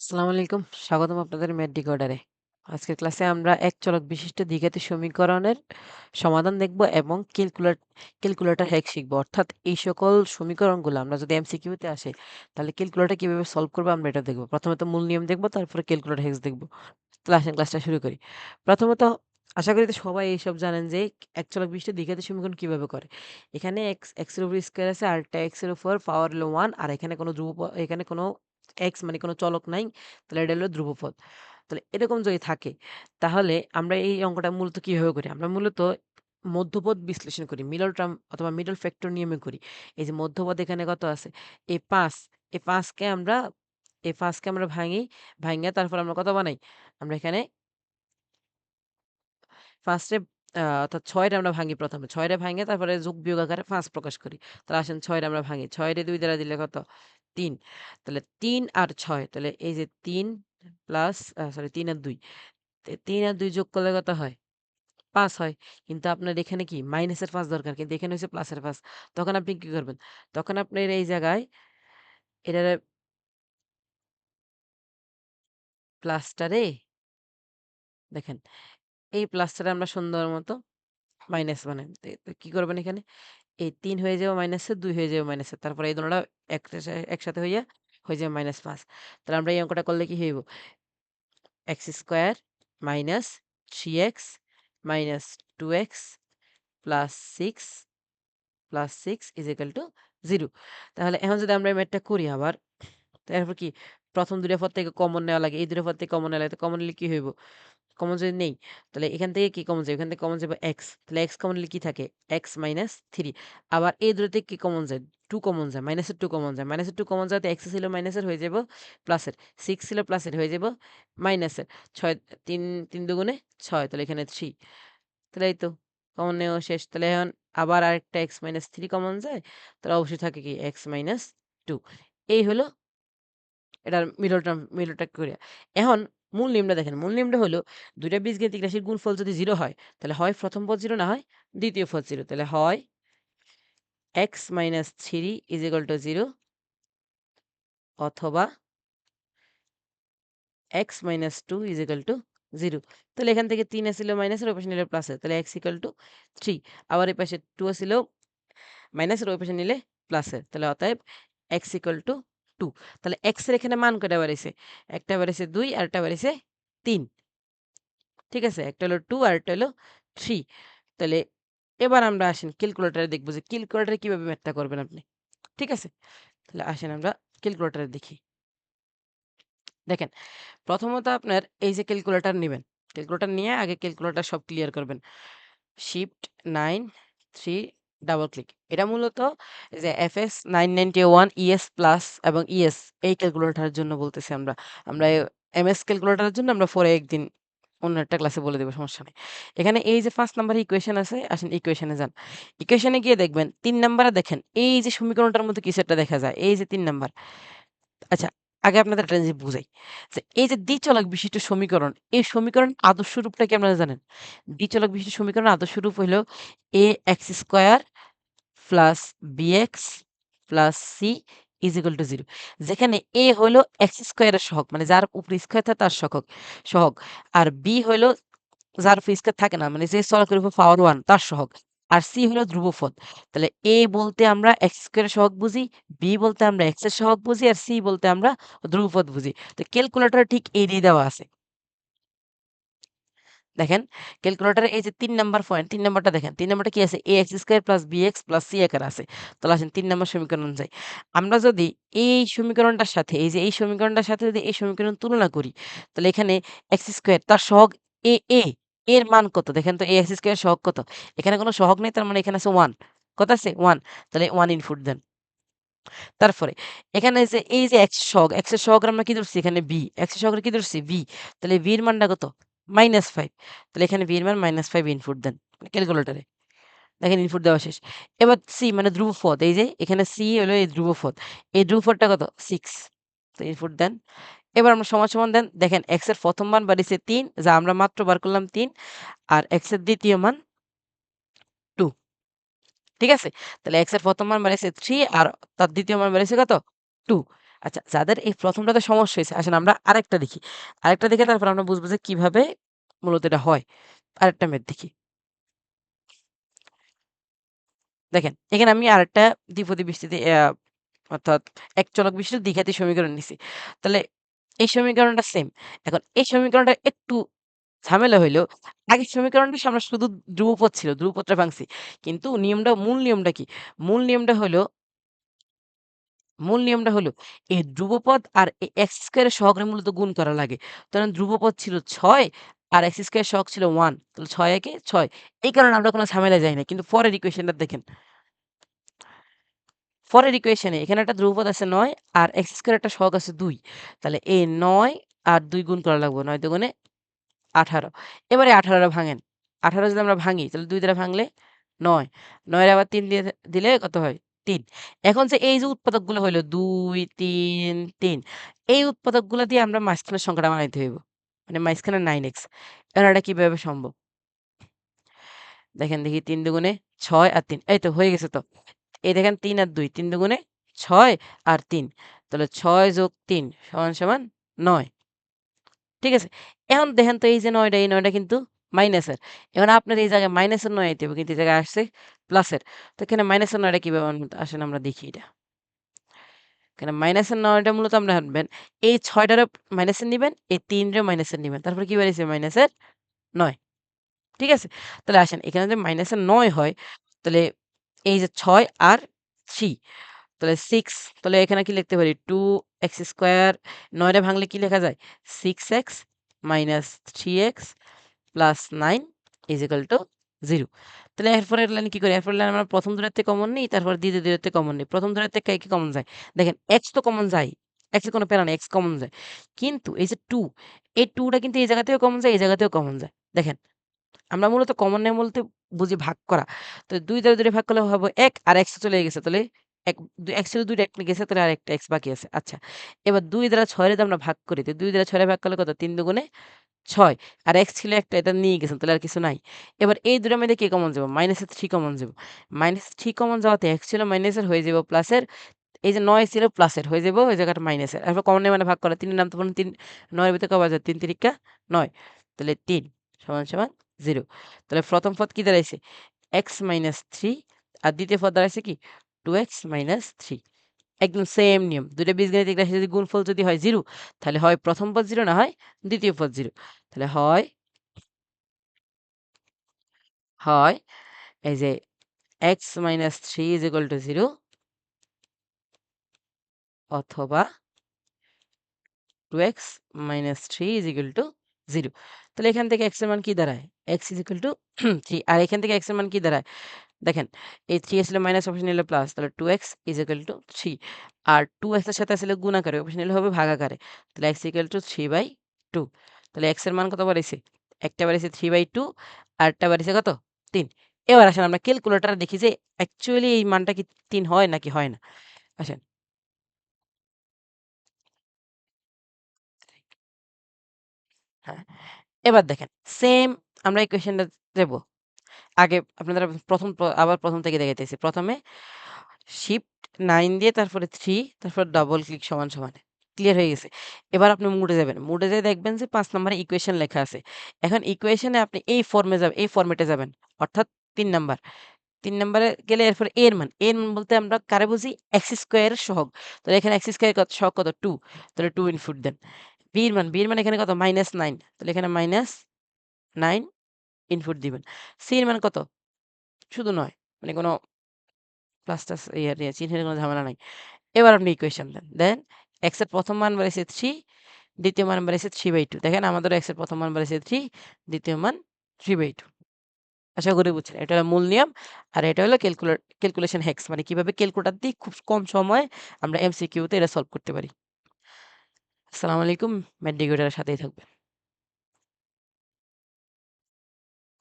আসসালামু আলাইকুম। স্বাগতম আপনাদের ম্যাথ ডিকোডারে। আজকের ক্লাসে আমরা এক চলক বিশিষ্ট দ্বিঘাতী সমীকরণের সমাধান দেখব এবং ক্যালকুলেট, ক্যালকুলেটর হ্যাক শিখব। অর্থাৎ এই সকল সমীকরণগুলো আমরা যদি এমসিকিউতে আসে, তাহলে ক্যালকুলেটর কীভাবে সলভ করব আমরা এটা দেখব। প্রথমে তো মূল নিয়ম দেখব, তারপরে ক্যালকুলেটর হ্যাকস দেখব। তাহলে আসেন ক্লাসটা শুরু করি। প্রথমত আশা করি তো সবাই এইসব জানেন যে এক চলক বিশিষ্ট দ্বিঘাতী সমীকরণ কীভাবে করে। এখানে এক্স এক্সের উপর স্কয়ার আছে আরেকটা এক্সের উপর পাওয়ার হলো 1 আর এখানে কোনো ধ্রুব, এখানে কোনো এক্স মানে কোনো চলক নাই। তাহলে এটা হলো ধ্রুবপদ। তাহলে এরকম যদি থাকে তাহলে আমরা এই অঙ্কটা মূলত কীভাবে করি? আমরা মূলত মধ্যপদ বিশ্লেষণ করি। মিডল টার্ম অথবা মিডল ফ্যাক্টর নিয়মে করি। এই যে মধ্যপদ এখানে কত আছে? এই ৫ এই ৫ কে আমরা এই ৫ কে আমরা ভাঙি, ভাইঙ্গা তারপর আমরা কত বানাই? আমরা এখানে ফার্স্টে অর্থাৎ ৬ রে আমরা ভাঙি প্রথমে। ৬ রে ভাইঙ্গা তারপরে যোগ বিয়োগ আকারে ৫ প্রকাশ করি। তাহলে আসেন ৬ রে আমরা ভাঙি। ৬ রে ২ দ্বারা দিলে কত? ৩। তাহলে তিন আর ছয়, তাহলে এই যে তিন প্লাস সরি ৩ আর দুই তিন আর দুই যোগ করলে কত হয়? ৫ হয়। কিন্তু আপনার এখানে কি মাইনাসের পাঁচ দরকার। কিন্তু এখানে হইছে প্লাসের ৫। তখন আপনি কি করবেন? তখন আপনার এই জায়গায় এটার প্লাসটারে দেখেন, এই প্লাসটারে আমরা সুন্দর মতো মাইনাস। তো কি করবেন এখানে? এই ৩ হয়ে যাবে মাইনাসের, ২ হয়ে যাবে মাইনাসের। তারপরে এই দোনোটা একসাথে হইয়া হয়ে যাবে -৫। তাহলে আমরা এই অঙ্কটা করলে কি হইব? x square minus three x minus two x plus six plus six is equal to zero তাহলে এখন যদি আমরা এই ম্যাথটা করি আবার, তারপর কি প্রথম ২ টা পদ থেকে কমন নেওয়া লাগে। এই ২ টা পদ থেকে কমন নেওয়া লাগে। তো কমন নিলে কি হইব? কমন যদি নেই, তাহলে এখান থেকে কি কমন যাবে? এখান থেকে কমন যাবে এক্স তাহলে এক্স কমন নিলে কি থাকে? এক্স মাইনাস থ্রি আবার এই থেকে কি কমন যায়? টু কমন যায়। মাইনাসের টু কমন যায়। মাইনাসের টু কমন যাওয়াতে x ছিল মাইনাসের হয়ে যাব প্লাসের। 6 ছিল প্লাসের হয়ে যাব মাইনাসের। 6 ৩ ৩ দুগুণে ছয় তাহলে এখানে থ্রি তাহলে এই তো কমন নেওয়া শেষ। তাহলে এখন আবার আরেকটা এক্স মাইনাস থ্রি কমন যায়। তাহলে অবশ্যই থাকে কি এক্স মাইনাস টু এই হলো এটার মিডল টার্ম মিডলটা কইরা। এখন মূল নিয়মটা দেখেন। মূল নিয়মটা হলো ২ টা বীজগাণিতিক রাশির গুণফল যদি জিরো হয়, তাহলে হয় প্রথম পদ জিরো না হয় দ্বিতীয় পদ জিরো তাহলে হয় x minus three is equal to zero অথবা x minus two is equal to zero তাহলে এখান থেকে 3 আছিল মাইনাসের ওই নিলে প্লাসের। তাহলে x ইকুয়াল টু থ্রি আবার এই পাশে 2 ছিল মাইনাসের ওই নিলে প্লাসের। তাহলে অতএব এক্স ইকুয়াল টু 2 তাহলে এক্সের এখানে মান কয়টা বাড়াইছে? একটা বাড়াইছে 2 আরেকটা বাড়াইছে 3 ঠিক আছে? একটা হলো 2 আরেকটা হলো থ্রি তাহলে এবার আমরা আসেন ক্যালকুলেটারে দেখব যে ক্যালকুলেটারে কীভাবে ম্যাথটা করবেন আপনি। ঠিক আছে? তাহলে আসেন আমরা ক্যালকুলেটারে দেখি। দেখেন, প্রথমত আপনার এই যে ক্যালকুলেটার নেবেন ক্যালকুলেটার নিয়ে আগে ক্যালকুলেটার সব ক্লিয়ার করবেন। Shift 9 3 double click. এটা মূলত যে এফএস 991 ইএস প্লাস এবং ইএস এই ক্যালকুলেটরের জন্য বলতেছি আমরা। আমরা এম এস ক্যালকুলেটারের জন্য আমরা পরে একদিন অন্য একটা ক্লাসে বলে দেবো সমস্যা নেই। এখানে এই যে ৫ নাম্বার ইকুয়েশন আছে, আসেন ইকুয়েশনে যান। ইকুয়েশনে গিয়ে দেখবেন তিন নাম্বারে দেখেন এই যে সমীকরণটার মধ্যে কিছু একটা দেখা যায়। এই যে তিন নাম্বার। আচ্ছা আগে আপনাদের একটা জিনিস বুঝাই। যে এই যে দ্বিচলক বিশিষ্ট সমীকরণ, এই সমীকরণ আদর্শ রূপটা কি আপনারা জানেন? দ্বিচলক বিশিষ্ট সমীকরণ আদর্শ রূপ হইল x square plus bx plus c is equal to zero যেখানে এ হইল x স্কোয়ারের সহগ মানে যার উপরে স্কয়ার থাকে তার সহগ সহগ আর বি হইল যার উপরে স্কয়ার থাকে না মানে যে চলকের উপর পাওয়ার ওয়ান তার সহগ আর সি হলো ধ্রুবপদ তাহলে এ বলতে আমরা এক্স স্কয়ারের সহগ বুঝি বি বলতে আমরা x এর সহগ বুঝি, আর সি বলতে আমরা ধ্রুবপদ বুঝি। তো ক্যালকুলেটরে ঠিক এই দিয়ে দেওয়া আছে। দেখেন ক্যালকুলেটরে এই যে তিন নাম্বার পয়েন্ট তিন নাম্বারটা দেখেন, তিন নাম্বারটা কি আছে? A x square plus b x plus c আকারে আছে। তাহলে আসেন তিন নাম্বার সমীকরণ যাই। আমরা যদি এই সমীকরণটার সাথে, এই যে এই সমীকরণটার সাথে যদি এই সমীকরণ তুলনা করি, তাহলে এখানে x স্কোয়ার তার সহগ এ a এর মান কত? দেখেন তো ax স্কয়ার সহগ কত? এখানে কোনো সহগ নেই, তার মানে এখানে আছে ওয়ান কত আছে? ওয়ান তাহলে ওয়ান ইনপুট দেন। তারপরে, এখানে যে এই যে x সহগ এর সহগ আমরা কি ধরছি? এখানে বি x এর সহগ কি ধরছি? বি তাহলে এর মানটা কত? মাইনাস ফাইভ তাহলে এখানে এর মান মাইনাস ফাইভ ইনপুট দেন ক্যালকুলেটারে দেখেন ইনপুট দেওয়া শেষ। এবার সি মানে ধ্রুব ধ্রুবপদ। এই যে, এখানে সি হলো এই ধ্রুব ধ্রুবপদ। এই ধ্রুব ধ্রুবপদটা কত? সিক্স তো ইনপুট দেন। এবার আমরা সমান সমান দেন। দেখেন, x এর প্রথম মান বাড়িছে তিন, যা আমরা মাত্র বার করলাম তিন, আর x এর দ্বিতীয় মান টু। ঠিক আছে? তাহলে এক্সের প্রথম মান বাড়িছে থ্রি আর তার দ্বিতীয় মান বাড়িছে কত? টু আচ্ছা যাদের এই প্রথমটাতে সমস্যা হয়েছে, আসেন আমরা আরেকটা দেখি। আরেকটা দেখে তারপর আমরা বুঝব যে কীভাবে মূলত এটা হয়। আরেকটা ম্যাথ দেখি। দেখেন, এখানে আমি আরেকটা দ্বিপদী বৃষ্টিতে অর্থাৎ এক চলক বিশিষ্ট দ্বিঘাতী সমীকরণ নিছি। তাহলে এই সমীকরণটা সেম এখন এই সমীকরণটা একটু ঝামেলা হইলেও আগের সমীকরণটা আমরা শুধু ধ্রুবপদ ছিল, ধ্রুবপদটা ভাঙছি। কিন্তু নিয়মটা, মূল নিয়মটা কি? মূল নিয়মটা হলো, মূল নিয়মটা হলো এই ধ্রুবপদ আর এই এক্স স্কোয়ারের সহগরে মূলত গুণ করা লাগে। তখন ধ্রুবপদ ছিল ছয় আর এক্স স্কোয়ার সহগ ছিল ওয়ান তাহলে ছয় একে ছয়। এই কারণে আমরা কোনো ঝামেলা যাই না কিন্তু পরের ইকুয়েশনটা দেখেন। পরের ইকুয়েশনে এখানে একটা ধ্রুবপদ আছে নয় আর এক্স স্কোয়ার একটা সহগ আছে দুই। তাহলে এই নয় আর দুই গুণ করা লাগবে নয় দুগুণে আঠারো। এবারে আঠারোটা ভাঙেন। আঠারো যদি আমরা ভাঙি, তাহলে দুই দ্বারা ভাঙলে নয়। নয়ের আবার তিন দিয়ে দিলে কত হয়? তিন। এখন যে এই যে উৎপাদকগুলো হইল, দুই, তিন তিন, এই উৎপাদকগুলো দিয়ে আমরা মাঝখানের সংখ্যাটা বানাইতে হইব। মানে মাঝখানে নাইন এক্স এখন এটা কীভাবে সম্ভব? দেখেন দেখি, তিন দুগুণে ছয় আর তিন। এই তো হয়ে গেছে তো। এই দেখেন তিন আর দুই, তিন দুগুণে ছয় আর তিন। তাহলে ছয় যোগ তিন সমান সমান নয়। ঠিক আছে? এখন দেখেন তো এই যে নয়টা, এই নয়টা কিন্তু মাইনাসের। এখন আপনার এই জায়গায় মাইনাসের নয় আইতে হবে, কিন্তু এই জায়গায় আসছে প্লাসের। তো এখানে মাইনাসের নয়টা কীভাবে আসেন আমরা দেখি এটা। এখানে মাইনাসের নয়টা মূলত আমরা আনবেন। এই ছয়টারও মাইনাসের নেবেন, এই তিনটারও মাইনাসের নেবেন। তারপরে কি বেরিয়েছে? মাইনাসের নয়। ঠিক আছে? তাহলে আসেন, এখানে যদি মাইনাসের নয় হয়, তাহলে এই যে ছয় আর থ্রি। তাহলে সিক্স তাহলে এখানে কি লিখতে পারি? টু এক্স স্কোয়ার নয়টা ভাঙলে কি লেখা যায়? Six x minus three x plus nine is equal to zero তাহলে এরপরের লাইন কি করি? এরপর লাইন আমরা প্রথম দূরত্বে কমন নিই, তারপর দ্বিতীয় দূরত্বে কমন নিই। প্রথম দূরত্বে কে কি কমন যায়? দেখেন এক্স তো কমন যায়। এক্সের কোনো প্যারা নেই এক্স কমন যায়। কিন্তু এই যে টু এই টুটা কিন্তু এই জায়গাতেও কমন যায়, এই জায়গাতেও কমন যায়। দেখেন আমরা মূলত কমন নেম বলতে বুঝি ভাগ করা। তো দুই দ্বারা দুটো ভাগ করলে হবে এক, আর এক্স চলে গেছে। তাহলে এক এক্স ছিল দুইটা, এক গেছে, তাহলে আর একটা, এক্স বাকি আছে। আচ্ছা এবার দুই দ্বারা ছয় যদি আমরা ভাগ করি, তো দুই দ্বারা ছয় ভাগ করলে কত? তিন দুগুণে ছয়। আর এক্স ছিল একটা, এটা নিয়ে গেছেন, তাহলে আর কিছু নাই। এবার এই দুটোর মধ্যে কি কমন যাব? মাইনাসের থ্রি কমন যাব। মাইনাস থ্রি কমন যাওয়াতে এক্স ছিল মাইনাসের হয়ে যাব প্লাসের এই যে নয় ছিল প্লাসের হয়ে যাব ওই জায়গাটা মাইনাসের এরপর কমন মানে ভাগ করা। তিনের নাম তো তিন, নয়ের ভিতরে কবা যায় তিন তিরিকা নয়। তাহলে তিন, সমান সমান জিরো। তাহলে প্রথম পদ কি দাঁড়াইছে? এক্স মাইনাস থ্রি আর দ্বিতীয় পদ দাঁড়াইছে কি? টু এক্স মাইনাস থ্রি একদম সেম নিয়ম। দুটো বীজগাণিতিক রাশি যদি গুণফল যদি হয় জিরো তাহলে হয় প্রথম পদ জিরো না হয় দ্বিতীয় পদ জিরো তাহলে হয় হয় এই যে x minus three is equal to zero অথবা two x minus three is equal to zero তাহলে এখান থেকে এক্সের মান কি দাঁড়ায়? X is equal to three আর এখান থেকে এক্সের মান কি দাঁড়ায়? দেখেন, এই থ্রি আসলে মাইনাস অপশন নিলে প্লাস তাহলে two x is equal to three R two এক্সের সাথে আসলে গুণাকারে অপশন নিলে হবে ভাগাকারে তাহলে x equal to three by two তাহলে এক্সের মান কত বাড়িয়েছে একটা বাড়িয়েছে থ্রি বাই টু আর একটা বাড়িয়েছে কত? তিন। এবার আসেন আমরা ক্যালকুলেটার দেখি যে অ্যাকচুয়ালি এই মানটা কি তিন হয় নাকি হয় না? আসেন। হ্যাঁ। এবার দেখেন সেম আমরা এই কোয়েশ্চেনটা দেব। আগে আপনাদের প্রথম আবার প্রথম থেকে দেখাইতেছি। প্রথমে শিফট নাইন দিয়ে তারপরে থ্রি তারপর ডবল ক্লিক সমান সমান। ক্লিয়ার হয়ে গেছে। এবার আপনি মুডে যাবেন। মুডে যেয়ে দেখবেন যে পাঁচ নম্বরে ইকুয়েশন লেখা আছে। এখন ইকুয়েশনে আপনি এই ফর্মে যাবেন, এই ফর্মেটে যাবেন। অর্থাৎ তিন নাম্বার। তিন নম্বরে গেলে এরপর এর মান। এর মান বলতে আমরা কারে বুঝি? এক্স স্কোয়ারের সহগ। তাহলে এখানে এক্স স্কোয়ার কত, সহগ কত? টু তাহলে টু ইনফুট দেন। বির মান বির মান এখানে কত? মাইনাস নাইন তাহলে এখানে মাইনাস নাইন ইনপুট দিবেন। সির মান কত? শুধু নয় মানে কোনো প্লাস টাস নিয়ে, চিহ্নের কোনো ঝামেলা নাই। এবার আপনি ইকুয়েশন দেন। দেন এক্সের প্রথম মান বাড়িয়েছে থ্রি দ্বিতীয় মান বাড়িয়েছে থ্রি বাই টু দেখেন আমাদের এক্সের প্রথম মান বাড়িয়েছে থ্রি দ্বিতীয় মান থ্রি বাই টু আশা করি বুঝছেন, এটা হলো মূল নিয়ম আর এটা হলো ক্যালকুলেট ক্যালকুলেশন হ্যাক্স মানে কীভাবে ক্যালকুলেটার দিয়ে খুব কম সময়ে আমরা এমসিকিউতে এটা সলভ করতে পারি। আসসালামু আলাইকুম ম্যাডিগোটার সাথেই থাকবেন।